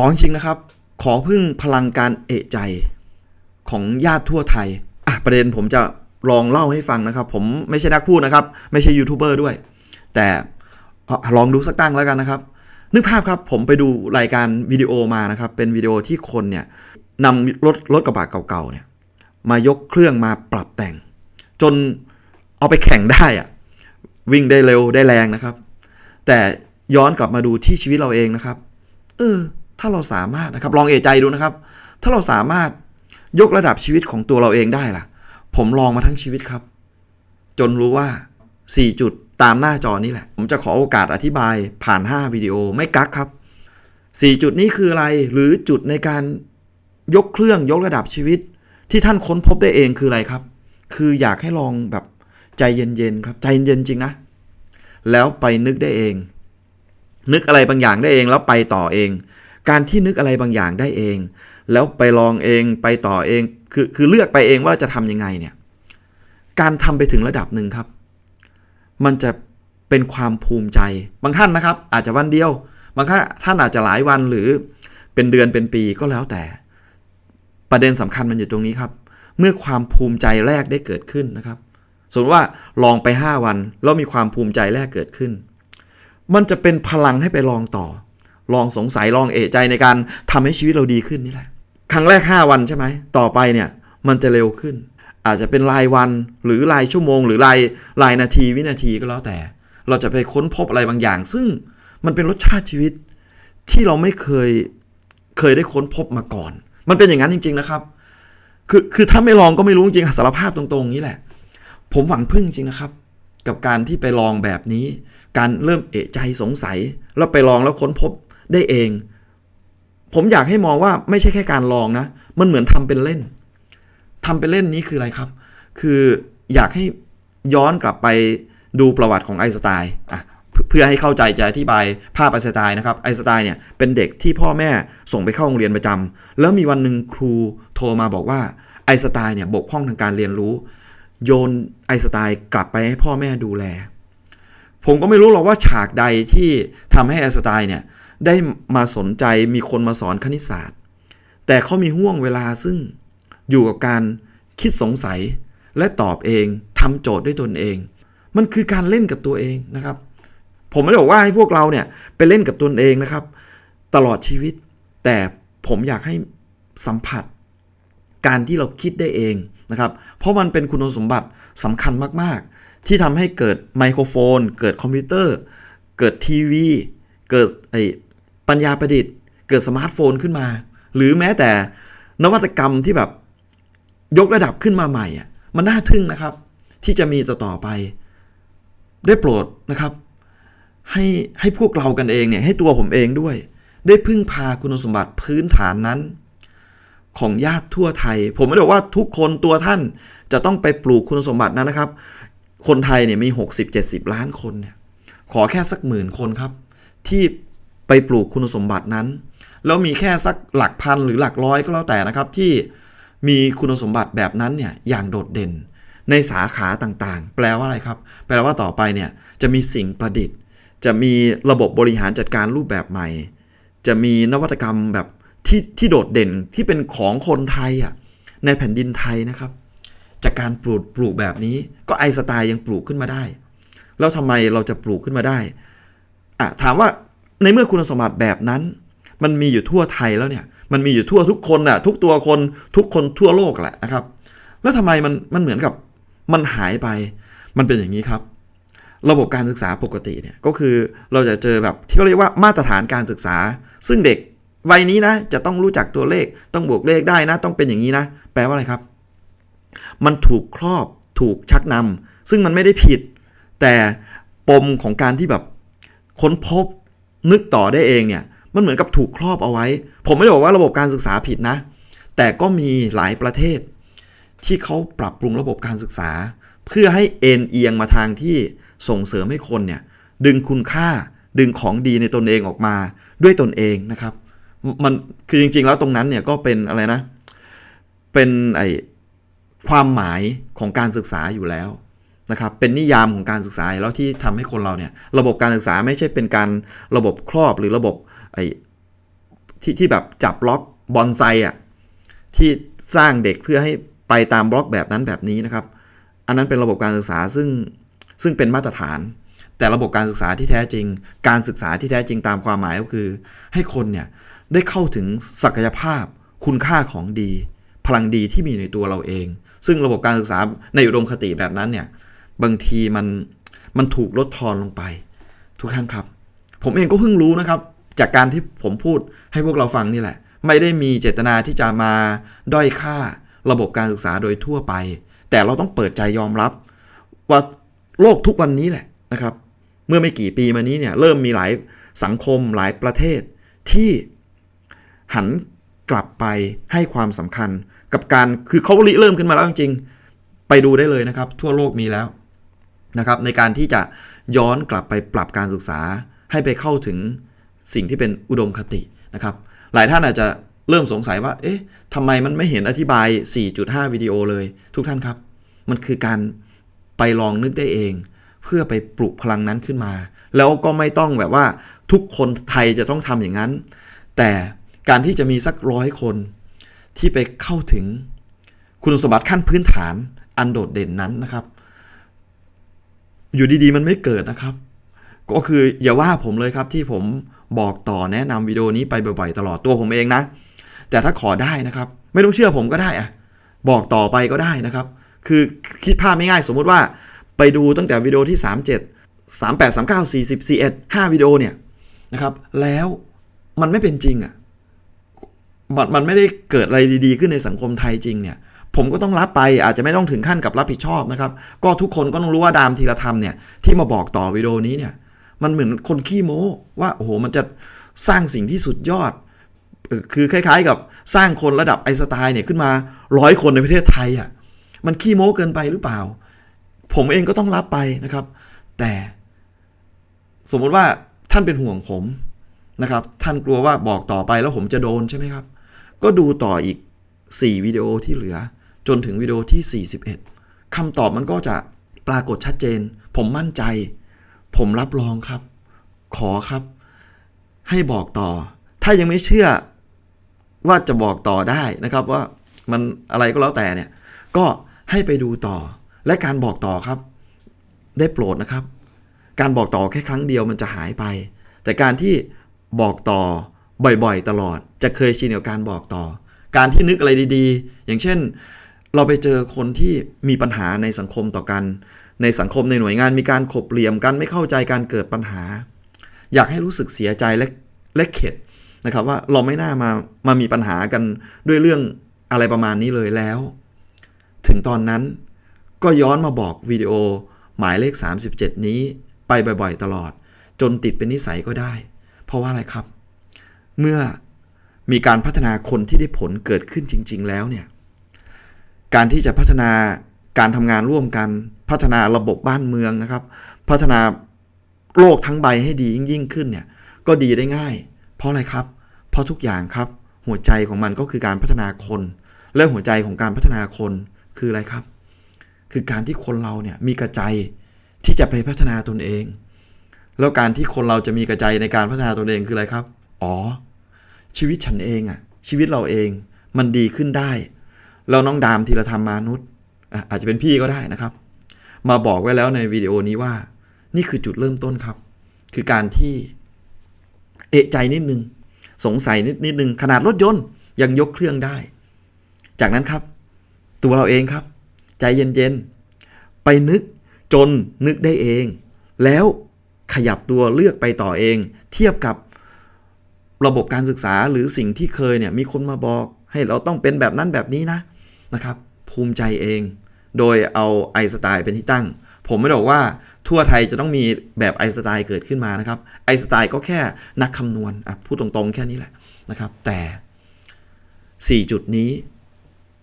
ขอจริงนะครับ ขอพึ่งพลังการเอะใจของญาติทั่วไทยอะประเด็นผมจะลองเล่าให้ฟังนะครับ ผมไม่ใช่นักพูดนะครับ ไม่ใช่ยูทูบเบอร์ด้วย แต่ลองดูสักตั้งแล้วกันนะครับ นึกภาพครับผมไปดูรายการวิดีโอมานะครับ เป็นวิดีโอที่คนเนี่ยนำรถรถกระบะเก่าๆเนี่ยมายกเครื่องมาปรับแต่ง จนเอาไปแข่งได้อะวิ่งได้เร็วได้แรงนะครับ แต่ย้อนกลับมาดูที่ชีวิตเราเองนะครับ เออ ถ้าเราสามารถนะครับลองเอใจดูนะครับ ถ้าเราสามารถยกระดับชีวิตของตัวเราเองได้ล่ะ ผมลองมาทั้งชีวิตครับ จนรู้ว่า 4 จุดตามหน้าจอนี้แหละ ผมจะขอโอกาสอธิบายผ่าน 5 วิดีโอไม่กักครับ 4 จุดนี้คืออะไรหรือจุดในการยกเครื่องยกระดับชีวิต ที่ท่านค้นพบได้เองคืออะไรครับ คืออยากให้ลองแบบใจเย็นๆครับใจเย็นๆจริงนะ แล้วไปนึกได้เอง นึกอะไรบางอย่างได้เองแล้วไปต่อเอง การที่นึกอะไรบางอย่างได้เอง แล้วไปลองเองไปต่อเองคือคือเลือกไปเองว่าจะทำยังไงเนี่ยการทำไปถึงระดับหนึ่งครับ มันจะเป็นความภูมิใจ บางท่านนะครับ อาจจะวันเดียว บางท่านอาจจะหลายวันหรือเป็นเดือนเป็นปีก็แล้วแต่ ประเด็นสำคัญมันอยู่ตรงนี้ครับ เมื่อความภูมิใจแรกได้เกิดขึ้นนะครับสมมติว่าลองไป 5 วัน แล้วมีความภูมิใจแรกเกิดขึ้น มันจะเป็นพลังให้ไปลองต่อ ลองสงสัยลองเอะใจในการทำให้ชีวิตเราดีขึ้นนี่แหละ ครั้งแรก 5 วันใช่ไหม ต่อไปเนี่ยมันจะเร็วขึ้น อาจจะเป็นรายวันหรือรายชั่วโมง หรือรายรายนาทีวินาทีก็แล้วแต่ เราจะไปค้นพบอะไรบางอย่าง ซึ่งมันเป็นรสชาติชีวิตที่เราไม่เคยเคยได้ค้นพบมาก่อน มันเป็นอย่างนั้นจริง ๆนะครับ คือคือถ้าไม่ลองก็ไม่รู้จริงสารภาพตรงๆนี้แหละ ผมหวังพึ่งจริงนะครับ กับการที่ไปลองแบบนี้ การเริ่มเอะใจสงสัย แล้วไปลองแล้วค้นพบ ได้เอง ผมอยากให้มองว่าไม่ใช่แค่การลองนะ มันเหมือนทำเป็นเล่นทำเป็นเล่นนี้คืออะไรครับ คืออยากให้ย้อนกลับไปดูประวัติของไอสไตน์อะเพื่อให้เข้าใจจะอธิบายภาพไอสไตน์นะครับไอสไตน์เนี่ยเป็นเด็กที่พ่อแม่ส่งไปเข้าโรงเรียนประจำแล้วมีวันหนึ่งครูโทรมาบอกว่าไอสไตน์เนี่ยบกพร่องทางการเรียนรู้ โยนไอสไตน์กลับไปให้พ่อแม่ดูแล ผมก็ไม่รู้หรอกว่าฉากใดที่ทำให้ไอสไตน์เนี่ย ได้มาสนใจมีคนมาสอนคณิตศาสตร์ แต่เขามีห่วงเวลาซึ่งอยู่กับการคิดสงสัยและตอบเองทำโจทย์ด้วยตนเอง มันคือการเล่นกับตัวเองนะครับ ผมไม่ได้บอกว่าให้พวกเราเนี่ยไปเล่นกับตนเองนะครับ ตลอดชีวิต แต่ผมอยากให้สัมผัส การที่เราคิดได้เองนะครับ เพราะมันเป็นคุณสมบัติสำคัญมากๆ ที่ทำให้เกิดไมโครโฟน เกิดคอมพิวเตอร์ เกิดทีวี เกิดไอ ปัญญาประดิษฐ์ เกิดสมาร์ทโฟนขึ้นมา หรือแม้แต่นวัตกรรมที่แบบยกระดับขึ้นมาใหม่อะมันน่าทึ่งนะครับ ที่จะมีต่อต่อไป ได้โปรดนะครับ ให้ให้พวกเรากันเองเนี่ยให้ตัวผมเองด้วย ได้พึ่งพาคุณสมบัติพื้นฐานนั้น ของญาติทั่วไทย ผมไม่ได้บอกว่าทุกคนตัวท่านจะต้องไปปลูกคุณสมบัตินั้นนะครับ คนไทยเนี่ยมี 60-70 ล้านคนเนี่ยขอแค่สักหมื่นคนครับ ที่ ไปปลูกคุณสมบัตินั้น แล้วมีแค่สักหลักพันหรือหลักร้อยก็แล้วแต่นะครับที่มีคุณสมบัติแบบนั้นเนี่ยอย่างโดดเด่น ในสาขาต่างๆ แปลว่าอะไรครับ แปลว่าต่อไปเนี่ยจะมีสิ่งประดิษฐ์ จะมีระบบบริหารจัดการรูปแบบใหม่ จะมีนวัตกรรมแบบที่ที่โดดเด่นที่เป็นของคนไทยอะในแผ่นดินไทยนะครับ จากการปลูกปลูกแบบนี้ ก็ไอสไตล์ยังปลูกขึ้นมาได้ แล้วทำไมเราจะปลูกขึ้นมาได้อะถามว่า ในเมื่อคุณสมบัติแบบนั้น มันมีอยู่ทั่วไทยแล้วเนี่ย มันมีอยู่ทั่วทุกคนน่ะทุกตัวคนทุกคนทั่วโลกแหละนะครับ แล้วทำไมมันมันเหมือนกับมันหายไป มันเป็นอย่างนี้ครับ ระบบการศึกษาปกติเนี่ยก็คือเราจะเจอแบบที่เขาเรียกว่ามาตรฐานการศึกษา ซึ่งเด็กวัยนี้นะจะต้องรู้จักตัวเลขต้องบวกเลขได้นะ ต้องเป็นอย่างนี้นะ แปลว่าอะไรครับ มันถูกครอบถูกชักนำซึ่งมันไม่ได้ผิด แต่ปมของการที่แบบค้นพบ นึกต่อได้เองเนี่ยมันเหมือนกับถูกครอบเอาไว้ ผมไม่ได้บอกว่าระบบการศึกษาผิดนะ แต่ก็มีหลายประเทศ ที่เขาปรับปรุงระบบการศึกษา เพื่อให้เอ็นเอียงมาทางที่ส่งเสริมให้คนเนี่ยดึงคุณค่าดึงของดีในตนเองออกมาด้วยตนเองนะครับ มันคือจริง ๆ แล้วตรงนั้นเนี่ยก็เป็นอะไรนะ เป็นไอความหมายของการศึกษาอยู่แล้ว นะครับเป็นนิยามของการศึกษาแล้วที่ทำให้คนเราเนี่ยระบบการศึกษาไม่ใช่เป็นการระบบครอบหรือระบบไอที่ที่แบบจับล็อกบอนไซอะที่สร้างเด็กเพื่อให้ไปตามบล็อกแบบนั้นแบบนี้นะครับ อันนั้นเป็นระบบการศึกษาซึ่งซึ่งเป็นมาตรฐาน แต่ระบบการศึกษาที่แท้จริง การศึกษาที่แท้จริงตามความหมายก็คือ ให้คนเนี่ยได้เข้าถึงศักยภาพ คุณค่าของดี พลังดีที่มีในตัวเราเอง ซึ่งระบบการศึกษาในอุดมคติแบบนั้นเนี่ย บางทีมันมันถูกลดทอนลงไป ทุกท่านครับ ผมเองก็เพิ่งรู้นะครับ จากการที่ผมพูดให้พวกเราฟังนี่แหละ ไม่ได้มีเจตนาที่จะมาด้อยค่าระบบการศึกษาโดยทั่วไป แต่เราต้องเปิดใจยอมรับ ว่าโลกทุกวันนี้แหละนะครับ เมื่อไม่กี่ปีมานี้เนี่ยเริ่มมีหลายสังคมหลายประเทศที่หันกลับไปให้ความสำคัญกับการคือเขาริเริ่มขึ้นมาแล้วจริงๆไปดูได้เลยนะครับ ทั่วโลกมีแล้ว นะครับในการที่จะย้อนกลับไปปรับการศึกษา ให้ไปเข้าถึงสิ่งที่เป็นอุดมคตินะครับ หลายท่านอาจจะเริ่มสงสัยว่า เอ๊ะทำไมมันไม่เห็นอธิบาย 4.5 วิดีโอเลย ทุกท่านครับ มันคือการไปลองนึกได้เอง เพื่อไปปลุกพลังนั้นขึ้นมา แล้วก็ไม่ต้องแบบว่าทุกคนไทยจะต้องทำอย่างนั้น แต่การที่จะมีสักร้อยคน ที่ไปเข้าถึงคุณสมบัติขั้นพื้นฐานอันโดดเด่นนั้นนะครับ อยู่ดีๆ มันไม่เกิดนะครับ ก็คืออย่าว่าผมเลยครับที่ผมบอกต่อแนะนำวิดีโอนี้ไปบ่อยๆ ตลอดตัวผมเองนะ แต่ถ้าขอได้นะครับ ไม่ต้องเชื่อผมก็ได้อะบอกต่อไปก็ได้นะครับ คือคิดภาพไม่ง่ายสมมุติว่าไปดูตั้งแต่วิดีโอที่ 37 38 39 40 41 5วิดีโอเนี่ยนะครับ แล้วมันไม่เป็นจริงอะมันมันไม่ได้เกิดอะไรดีๆ ขึ้นในสังคมไทยจริงเนี่ย ผมก็ต้องรับไปอาจจะไม่ต้องถึงขั้นกับรับผิดชอบนะครับ ก็ทุกคนก็ต้องรู้ว่าดามธีรธรรมเนี่ยที่มาบอกต่อวิดีโอนี้เนี่ยมันเหมือนคนขี้โม้ว่าโอ้โหมันจะสร้างสิ่งที่สุดยอด คือคล้ายๆ กับสร้างคนระดับไอสไตน์เนี่ยขึ้นมาร้อยคนในประเทศไทยอะมันขี้โม้เกินไปหรือเปล่า ผมเองก็ต้องรับไปนะครับ แต่สมมติว่าท่านเป็นห่วงผมนะครับ ท่านกลัวว่าบอกต่อไปแล้วผมจะโดนใช่ไหมครับ ก็ดูต่ออีก 4 วิดีโอที่เหลือ จนถึงวิดีโอที่ 41คำตอบมันก็จะปรากฏชัดเจน ผมมั่นใจ ผมรับรองครับ ขอครับ ให้บอกต่อ ถ้ายังไม่เชื่อว่าจะบอกต่อได้นะครับว่ามันอะไรก็แล้วแต่เนี่ย ก็ให้ไปดูต่อ และการบอกต่อครับ ได้โปรดนะครับ การบอกต่อแค่ครั้งเดียวมันจะหายไป แต่การที่บอกต่อบ่อยๆ ตลอด จะเคยชินกับการบอกต่อ การที่นึกอะไรดีๆ อย่างเช่น เราไปเจอคนที่มีปัญหาในสังคมต่อกัน ในสังคมในหน่วยงานมีการขบเหลี่ยมกันไม่เข้าใจการเกิดปัญหา อยากให้รู้สึกเสียใจและและเข็ดนะครับว่าเราไม่น่ามามามีปัญหากันด้วยเรื่องอะไรประมาณนี้เลยแล้ว ถึงตอนนั้นก็ย้อนมาบอกวิดีโอหมายเลข 37 นี้ไปบ่อยๆ ตลอด จนติดเป็นนิสัยก็ได้ เพราะว่าอะไรครับ เมื่อมีการพัฒนาคนที่ได้ผลเกิดขึ้นจริง ๆ แล้วเนี่ย การที่จะพัฒนาการทำงานร่วมกัน พัฒนาระบบบ้านเมืองนะครับ พัฒนาโลกทั้งใบให้ดียิ่งยิ่งขึ้นเนี่ยก็ดีได้ง่าย เพราะอะไรครับ เพราะทุกอย่างครับ หัวใจของมันก็คือการพัฒนาคนและหัวใจของการพัฒนาคนคืออะไรครับ คือการที่คนเราเนี่ยมีกระใจที่จะไปพัฒนาตนเอง แล้วการที่คนเราจะมีกระใจในการพัฒนาตนเองคืออะไรครับ อ๋อ ชีวิตฉันเองอะชีวิตเราเองมันดีขึ้นได้ แล้วน้องดามธีรธรรมมานุษย์อาจจะเป็นพี่ก็ได้นะครับ มาบอกไว้แล้วในวิดีโอนี้ว่า นี่คือจุดเริ่มต้นครับ คือการที่เอะใจนิดนึง สงสัยนิดนิดนึงขนาดรถยนต์ยังยกเครื่องได้ จากนั้นครับ ตัวเราเองครับ ใจเย็นๆ ไปนึกจนนึกได้เอง แล้วขยับตัวเลือกไปต่อเอง เทียบกับระบบการศึกษาหรือสิ่งที่เคยเนี่ยมีคนมาบอก ให้เราต้องเป็นแบบนั้นแบบนี้นะ นะครับ ภูมิใจเอง โดยเอาไอสไตล์เป็นที่ตั้ง ผมไม่ได้บอกว่าทั่วไทยจะต้องมีแบบไอสไตล์เกิดขึ้นมานะครับไอสไตล์ก็แค่นักคำนวณพูดตรงๆ แค่นี้แหละนะครับ แต่ 4 จุดนี้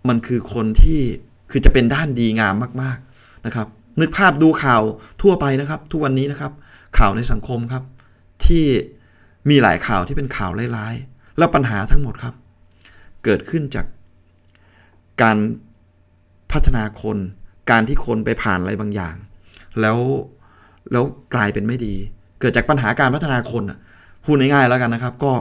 มันคือคนที่คือจะเป็นด้านดีงามมากๆนะครับ นึกภาพดูข่าวทั่วไปนะครับ ทุกวันนี้นะครับ ข่าวในสังคมครับ ที่มีหลายข่าวที่เป็นข่าวร้ายๆแล้วปัญหาทั้งหมดครับ เกิดขึ้นจาก การพัฒนาคน การที่คนไปผ่านอะไรบางอย่าง แล้วแล้วกลายเป็นไม่ดี เกิดจากปัญหาการพัฒนาคนพูดง่ายๆแล้วกันนะครับ ก็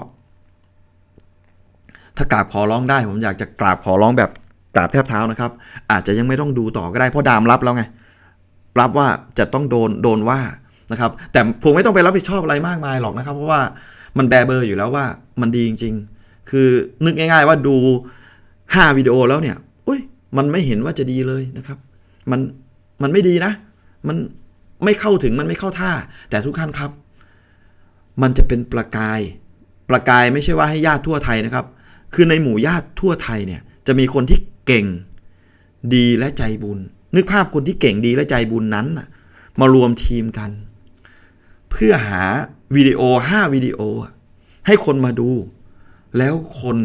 ถ้ากราบขอร้องได้ ผมอยากจะกราบขอร้องแบบกราบแทบเท้านะครับ อาจจะยังไม่ต้องดูต่อก็ได้เพราะดามรับแล้วไงรับว่าจะต้องโดนโดนว่านะครับ แต่ผมไม่ต้องไปรับผิดชอบอะไรมากมายหรอกนะครับ เพราะว่ามันแบเบอร์อยู่แล้วว่ามันดีจริง ๆ คือนึกง่าย ๆ ว่าดู 5วิดีโอแล้วเนี่ยอุ้ยมันไม่เห็นว่าจะดีเลยนะครับ มันมันไม่ดีนะ มันไม่เข้าถึงมันไม่เข้าท่า แต่ทุกท่านครับ มันจะเป็นประกาย ประกายไม่ใช่ว่าให้ญาติทั่วไทยนะครับ คือในหมู่ญาติทั่วไทยเนี่ยจะมีคนที่เก่งดีและใจบุญ นึกภาพคนที่เก่งดีและใจบุญนั้นน่ะมารวมทีมกัน เพื่อหาวิดีโอ 5 วิดีโอ ให้คนมาดู แล้วคน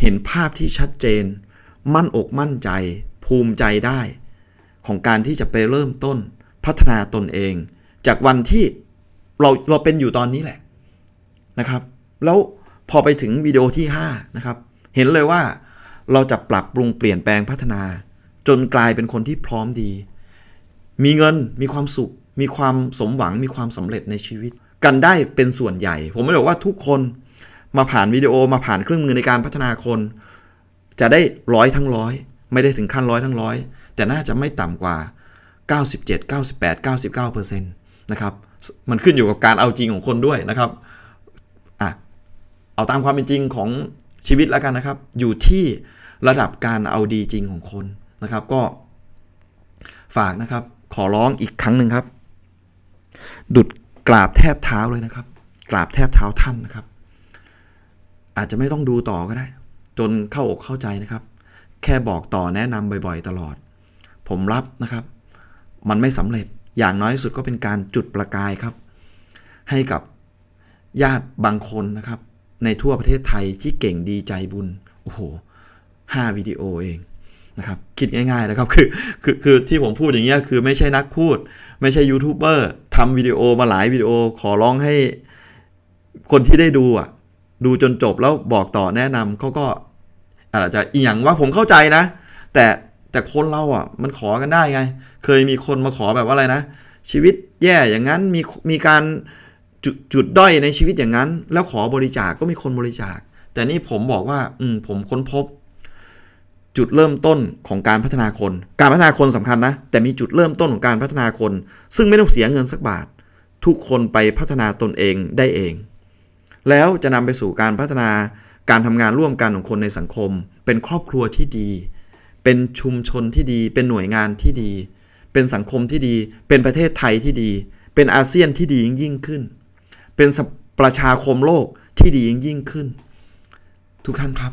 เห็นภาพที่ชัดเจน มั่นอกมั่นใจ ภูมิใจได้ ของการที่จะไปเริ่มต้นพัฒนาตนเอง จากวันที่เราเราเป็นอยู่ตอนนี้แหละนะครับ แล้วพอไปถึงวิดีโอที่5นะครับเห็นเลยว่าเราจะปรับปรุงเปลี่ยนแปลงพัฒนา จนกลายเป็นคนที่พร้อมดี มีเงินมีความสุข มีความสมหวังมีความสำเร็จในชีวิต กันได้เป็นส่วนใหญ่ ผมไม่ได้บอกว่าทุกคน มาผ่านวิดีโอมาผ่านเครื่องมือในการพัฒนาคน จะได้ร้อยทั้งร้อยไม่ได้ถึงขั้นร้อยทั้งร้อยแต่น่าจะไม่ต่ำกว่า 97 98 99%นะครับมันขึ้นอยู่กับการเอาจริงของคนด้วยนะครับอะเอาตามความเป็นจริงของชีวิตแล้วกันนะครับ อยู่ที่ระดับการเอาดีจริงของคนนะครับ ก็ฝากนะครับ ขอร้องอีกครั้งหนึ่งครับ ดุดกราบแทบเท้าเลยนะครับ กราบแทบเท้าท่านนะครับ อาจจะไม่ต้องดูต่อก็ได้ จนเข้าอกเข้าใจนะครับ แค่บอกต่อแนะนำบ่อยๆ ตลอด ผมรับนะครับ มันไม่สำเร็จอย่างน้อยสุดก็เป็นการจุดประกายครับ ให้กับญาติบางคนนะครับ ในทั่วประเทศไทยที่เก่งดีใจบุญโอ้โหห้าวิดีโอเองนะครับคิดง่ายๆนะครับคือคือคือที่ผมพูดอย่างเงี้ยคือไม่ใช่นักพูด ไม่ใช่ยูทูบเบอร์ทำวิดีโอมาหลายวิดีโอขอร้องให้คนที่ได้ดูอะ ดูจนจบแล้วบอกต่อแนะนำเขาก็อาจจะอีหยังว่าผมเข้าใจนะ แต่แต่คนเราอะมันขอกันได้ไง เคยมีคนมาขอแบบว่าอะไรนะ ชีวิตแย่อย่างนั้นมีมีการจุดจุดด้อยในชีวิตอย่างนั้น แล้วขอบริจาคก็มีคนบริจาค แต่นี่ผมบอกว่า อืมผมค้นพบ จุดเริ่มต้นของการพัฒนาคน การพัฒนาคนสำคัญนะ แต่มีจุดเริ่มต้นของการพัฒนาคน ซึ่งไม่ต้องเสียเงินสักบาท ทุกคนไปพัฒนาตนเองได้เอง แล้วจะนำไปสู่การพัฒนาการทำงานร่วมกันของคนในสังคม เป็นครอบครัวที่ดี เป็นชุมชนที่ดี เป็นหน่วยงานที่ดี เป็นสังคมที่ดี เป็นประเทศไทยที่ดี เป็นอาเซียนที่ดียิ่งยิ่งขึ้น เป็นประชาคมโลกที่ดียิ่งยิ่งขึ้น ทุกท่านครับ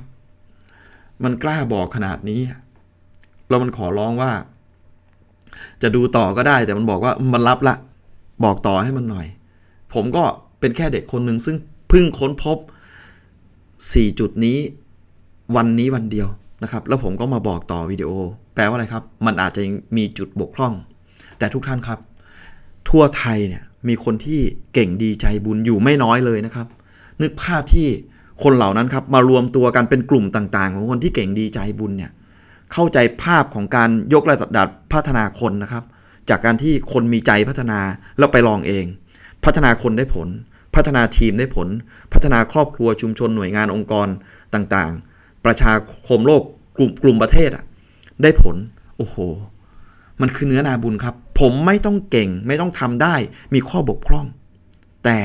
มันกล้าบอกขนาดนี้แล้วมันขอร้องว่า จะดูต่อก็ได้แต่มันบอกว่ามันรับละ บอกต่อให้มันหน่อย ผมก็เป็นแค่เด็กคนหนึ่งซึ่ง พิ่งค้นพบ 4 จุดนี้วันนี้วันเดียวนะครับ แล้วผมก็มาบอกต่อวิดีโอ แปลว่าอะไรครับ มันอาจจะมีจุดบกพร่อง แต่ทุกท่านครับ ทั่วไทยเนี่ยมีคนที่เก่งดีใจบุญอยู่ไม่น้อยเลยนะครับ นึกภาพที่คนเหล่านั้นครับมารวมตัวกันเป็นกลุ่มต่างๆ ของคนที่เก่งดีใจบุญเนี่ยเข้าใจภาพของการยกระดับพัฒนาคนนะครับ จากการที่คนมีใจพัฒนาแล้วไปลองเอง พัฒนาคนได้ผล พัฒนาทีมได้ผล พัฒนาครอบครัวชุมชนหน่วยงานองค์กรต่างๆ ประชาคมโลกกลุ่มกลุ่มประเทศอะได้ผล โอ้โห มันคือเนื้อนาบุญครับ ผมไม่ต้องเก่งไม่ต้องทำได้มีข้อบกพร่อง แต่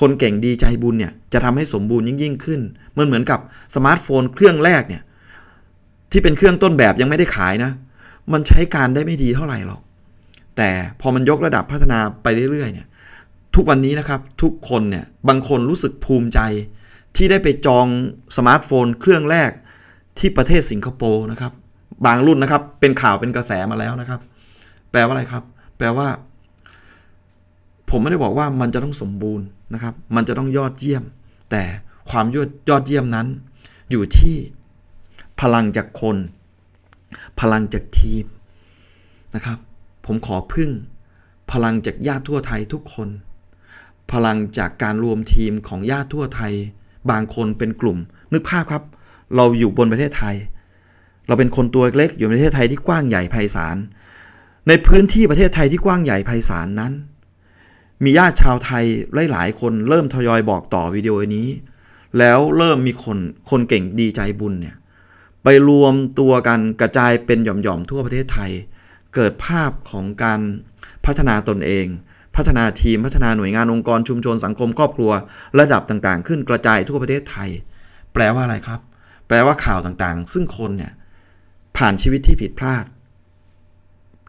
คนเก่งดีใจบุญเนี่ยจะทำให้สมบูรณ์ยิ่งยิ่งขึ้น มันเหมือนกับสมาร์ทโฟนเครื่องแรกเนี่ยที่เป็นเครื่องต้นแบบยังไม่ได้ขายนะ มันใช้การได้ไม่ดีเท่าไหร่หรอก แต่พอมันยกระดับพัฒนาไปเรื่อยๆเนี่ย ทุกวันนี้นะครับทุกคนเนี่ยบางคนรู้สึกภูมิใจ ที่ได้ไปจองสมาร์ทโฟน เครื่องแรกที่ประเทศสิงคโปร์นะครับ บางรุ่นนะครับเป็นข่าวเป็นกระแสมาแล้วนะครับ แปลว่าอะไรครับ แปลว่า ผมไม่ได้บอกว่ามันจะต้องสมบูรณ์นะครับ มันจะต้องยอดเยี่ยม แต่ความยอดยอดเยี่ยมนั้น อยู่ที่พลังจากคน พลังจากทีมนะครับ ผมขอพึ่งพลังจากญาติทั่วไทยทุกคน พลังจากการรวมทีมของญาติทั่วไทย บางคนเป็นกลุ่ม นึกภาพครับ เราอยู่บนประเทศไทย เราเป็นคนตัวเล็กอยู่ในประเทศไทยที่กว้างใหญ่ไพศาลในพื้นที่ประเทศไทยที่กว้างใหญ่ไพศาลนั้น มีญาติชาวไทยหลายๆคนเริ่มทยอยบอกต่อวิดีโอนี้ แล้วเริ่มมีคนคนเก่งดีใจบุญเนี่ยไปรวมตัวกันกระจายเป็นหย่อมๆทั่วประเทศไทย เกิดภาพของการพัฒนาตนเอง พัฒนาทีมพัฒนาหน่วยงานองค์กรชุมชนสังคมครอบครัว ระดับต่างๆ ขึ้นกระจายทั่วประเทศไทย แปลว่าอะไรครับ แปลว่าข่าวต่างๆ ซึ่งคนเนี่ยผ่านชีวิตที่ผิดพลาด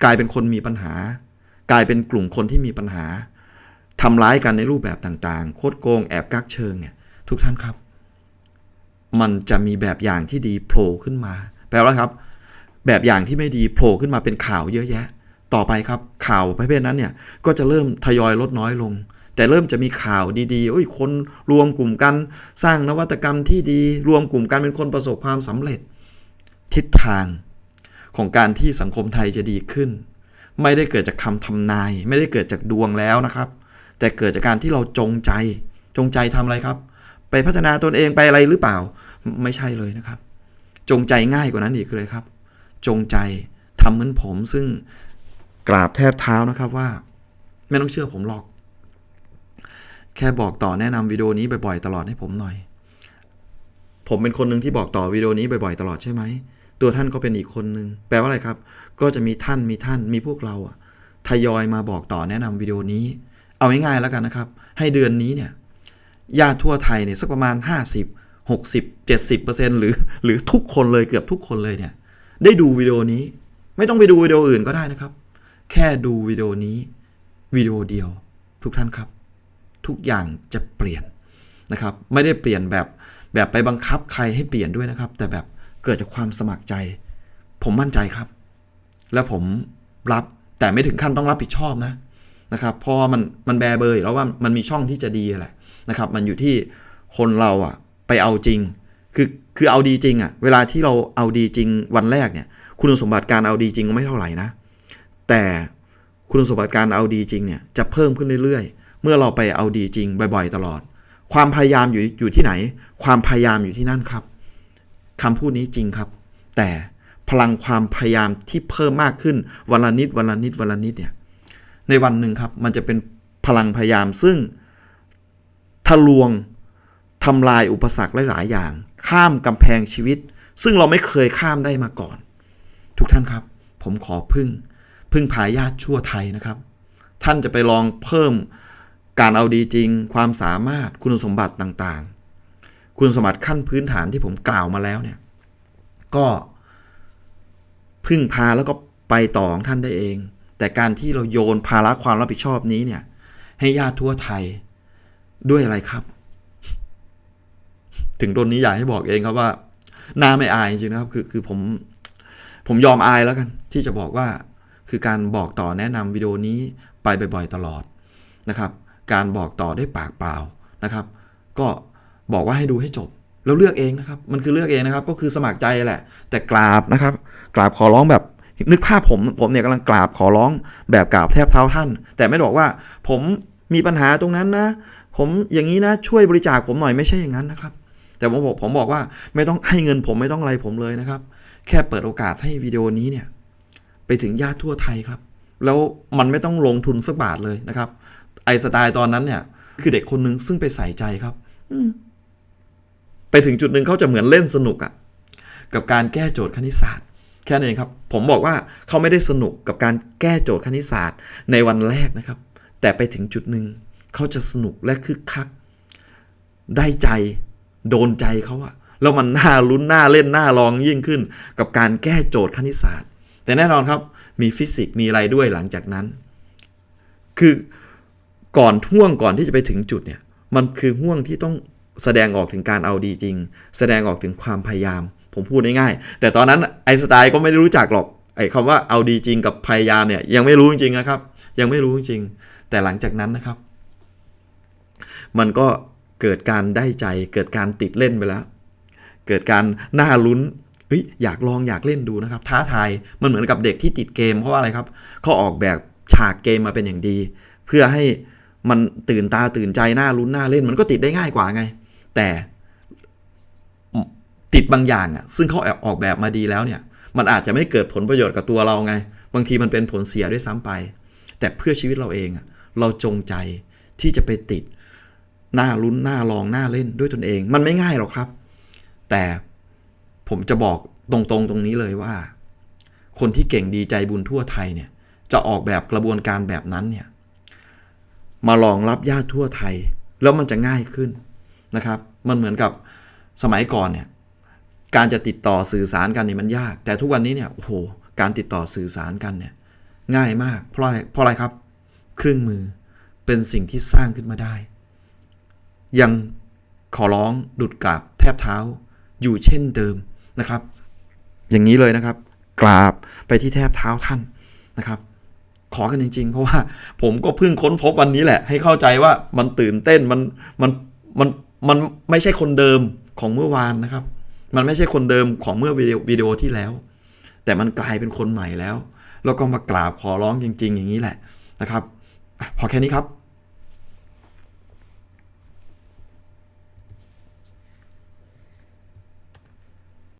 กลายเป็นคนมีปัญหา กลายเป็นกลุ่มคนที่มีปัญหาทำร้ายกันในรูปแบบต่างๆ โคดโกงแอบกักเชิงเนี่ยทุกท่านครับ มันจะมีแบบอย่างที่ดีโผล่ขึ้นมา แปลว่าครับ แบบอย่างที่ไม่ดีโผล่ขึ้นมาเป็นข่าวเยอะแยะ ต่อไปครับข่าวประเภทนั้นเนี่ยก็จะเริ่มทยอยลดน้อยลง แต่เริ่มจะมีข่าวดีๆโอ้ยคนรวมกลุ่มกันสร้างนวัตกรรมที่ดี รวมกลุ่มกันเป็นคนประสบความสำเร็จ ทิศทางของการที่สังคมไทยจะดีขึ้น ไม่ได้เกิดจากคำทำนาย ไม่ได้เกิดจากดวงแล้วนะครับ แต่เกิดจากการที่เราจงใจ จงใจทำอะไรครับ ไปพัฒนาตนเองไปอะไรหรือเปล่า ไม่ใช่เลยนะครับ จงใจง่ายกว่านั้นอีกเลยครับ จงใจทำเหมือนผมซึ่ง กราบแทบเท้านะครับว่า ไม่ต้องเชื่อผมหรอก แค่บอกต่อแนะนำวิดีโอนี้บ่อยๆ ตลอดให้ผมหน่อย ผมเป็นคนหนึ่งที่บอกต่อวิดีโอนี้บ่อยๆ ตลอดใช่ไหม ตัวท่านก็เป็นอีกคนหนึ่งแปลว่าอะไรครับ ก็จะมีท่านมีท่านมีพวกเราอะทยอยมาบอกต่อแนะนำวิดีโอนี้ เอาง่ายๆแล้วกันนะครับ ให้เดือนนี้เนี่ยญาติทั่วไทยเนี่ยสักประมาณ 50 60 70%หรือหรือทุกคนเลยเกือบทุกคนเลยเนี่ยได้ดูวิดีโอนี้ ไม่ต้องไปดูวิดีโออื่นก็ได้นะครับ แค่ดูวิดีโอนี้วิดีโอเดียว ทุกท่านครับ ทุกอย่างจะเปลี่ยนนะครับ ไม่ได้เปลี่ยนแบบแบบไปบังคับใครให้เปลี่ยนด้วยนะครับ แต่แบบเกิดจากความสมัครใจ ผมมั่นใจครับ และผมรับแต่ไม่ถึงขั้นต้องรับผิดชอบนะนะครับเพราะว่ามันมันแบเบอร์อยู่แล้วว่ามันมีช่องที่จะดีแหละนะครับ มันอยู่ที่คนเราอะไปเอาจริง คือคือเอาดีจริงอะ เวลาที่เราเอาดีจริงวันแรกเนี่ย คุณสมบัติการเอาดีจริงก็ไม่เท่าไหร่นะ แต่คุณสมบัติการเอาดีจริงเนี่ยจะเพิ่มขึ้นเรื่อยๆ เมื่อเราไปเอาดีจริงบ่อยๆ ตลอด ความพยายามอยู่อยู่ที่ไหน ความพยายามอยู่ที่นั่นครับคำพูดนี้จริงครับ แต่พลังความพยายามที่เพิ่มมากขึ้นวันละนิดวันละนิดวันละนิดเนี่ยในวันหนึ่งครับมันจะเป็นพลังพยายามซึ่งทะลวงทำลายอุปสรรคหลาย ๆ อย่าง ข้ามกำแพงชีวิต ซึ่งเราไม่เคยข้ามได้มาก่อน ทุกท่านครับ ผมขอพึ่ง พึ่งพาญาติชั่วไทยนะครับ ท่านจะไปลองเพิ่มการเอาดีจริง ความสามารถคุณสมบัติต่างๆ คุณสมบัติขั้นพื้นฐานที่ผมกล่าวมาแล้วเนี่ย ก็พึ่งพาแล้วก็ไปต่อของท่านได้เอง แต่การที่เราโยนภาระความรับผิดชอบนี้เนี่ย ให้ญาติทั่วไทยด้วยอะไรครับ ถึงตนนี้อยากให้บอกเองครับว่าหน้าไม่อายจริงๆนะครับ คือคือผม ผมยอมอายแล้วกัน ที่จะบอกว่า คือการบอกต่อแนะนำวิดีโอนี้ไปบ่อยๆตลอดนะครับ การบอกต่อด้วยปากเปล่านะครับ ก็บอกว่าให้ดูให้จบแล้วเลือกเองนะครับ มันคือเลือกเองนะครับ ก็คือสมัครใจแหละ แต่กราบนะครับ กราบขอร้องแบบนึกภาพผม ผมเนี่ยกำลังกราบขอร้องแบบกราบแทบเท้าท่าน แต่ไม่บอกว่าผมมีปัญหาตรงนั้นนะ ผมอย่างนี้นะช่วยบริจาคผมหน่อยไม่ใช่อย่างนั้นนะครับ แต่ผมบอกผมบอกว่าไม่ต้องให้เงินผมไม่ต้องอะไรผมเลยนะครับ แค่เปิดโอกาสให้วิดีโอนี้เนี่ย ไปถึงญาติทั่วไทยครับ แล้วมันไม่ต้องลงทุนสักบาทเลยนะครับ ไอสไตล์ตอนนั้นเนี่ย คือเด็กคนหนึ่งซึ่งไปใส่ใจครับไปถึงจุดหนึ่งเขาจะเหมือนเล่นสนุกอะกับการแก้โจทย์คณิตศาสตร์ แค่นั้นเองครับ ผมบอกว่าเขาไม่ได้สนุกกับการแก้โจทย์คณิตศาสตร์ ในวันแรกนะครับ แต่ไปถึงจุดหนึ่งเขาจะสนุกและคึกคัก ได้ใจโดนใจเขาอะแล้วมันน่าลุ้นน่าเล่นน่าลองยิ่งขึ้น กับการแก้โจทย์คณิตศาสตร์ แต่แน่นอนครับมีฟิสิกส์มีอะไรด้วยหลังจากนั้น คือก่อนห่วงก่อนที่จะไปถึงจุดเนี่ยมันคือห่วงที่ต้องแสดงออกถึงการเอาดีจริง แสดงออกถึงความพยายาม ผมพูดง่ายๆแต่ตอนนั้นไอน์สไตล์ก็ไม่ได้รู้จักหรอกไอคำว่าเอาดีจริงกับพยายามเนี่ยยังไม่รู้จริงๆนะครับ ยังไม่รู้จริงๆแต่หลังจากนั้นนะครับ มันก็เกิดการได้ใจ เกิดการติดเล่นไปแล้ว เกิดการน่าลุ้น เฮ้ยอยากลองอยากเล่นดูนะครับ ท้าทายมันเหมือนกับเด็กที่ติดเกมเพราะว่าอะไรครับเขาออกแบบฉากเกมมาเป็นอย่างดี เพื่อให้มันตื่นตาตื่นใจน่าลุ้นน่าเล่น มันก็ติดได้ง่ายกว่าไง แต่ติดบางอย่างอะซึ่งเขาออกแบบมาดีแล้วเนี่ย มันอาจจะไม่เกิดผลประโยชน์กับตัวเราไง บางทีมันเป็นผลเสียด้วยซ้ำไป แต่เพื่อชีวิตเราเองอะเราจงใจที่จะไปติดหน่าลุ้นน่าลองหน่าเล่นด้วยตนเอง มันไม่ง่ายหรอกครับ แต่ ผมจะบอกตรงๆตรงนี้เลยว่า คนที่เก่งดีใจบุญทั่วไทยเนี่ยจะออกแบบกระบวนการแบบนั้นเนี่ยมารองรับญาติทั่วไทย แล้วมันจะง่ายขึ้นนะครับ มันเหมือนกับสมัยก่อนเนี่ยการจะติดต่อสื่อสารกันเนี่ยมันยาก แต่ทุกวันนี้เนี่ยโอ้โหการติดต่อสื่อสารกันเนี่ยง่ายมากเพราะอะไรเพราะอะไรครับ เครื่องมือเป็นสิ่งที่สร้างขึ้นมาได้ ยังขอร้องดุดกราบแทบเท้า อยู่เช่นเดิม นะครับ อย่างนี้เลยนะครับ กราบไปที่แทบเท้าท่านนะครับ ขอกันจริง ๆ เพราะว่าผมก็เพิ่งค้นพบวันนี้แหละ ให้เข้าใจว่ามันตื่นเต้นมันมันมันมันไม่ใช่คนเดิมของเมื่อวานนะครับ มันไม่ใช่คนเดิมของเมื่อวิดีโอวิดีโอที่แล้ว แต่มันกลายเป็นคนใหม่แล้ว แล้วก็มากราบขอร้องจริง ๆ อย่างนี้แหละนะครับ พอแค่นี้ครับ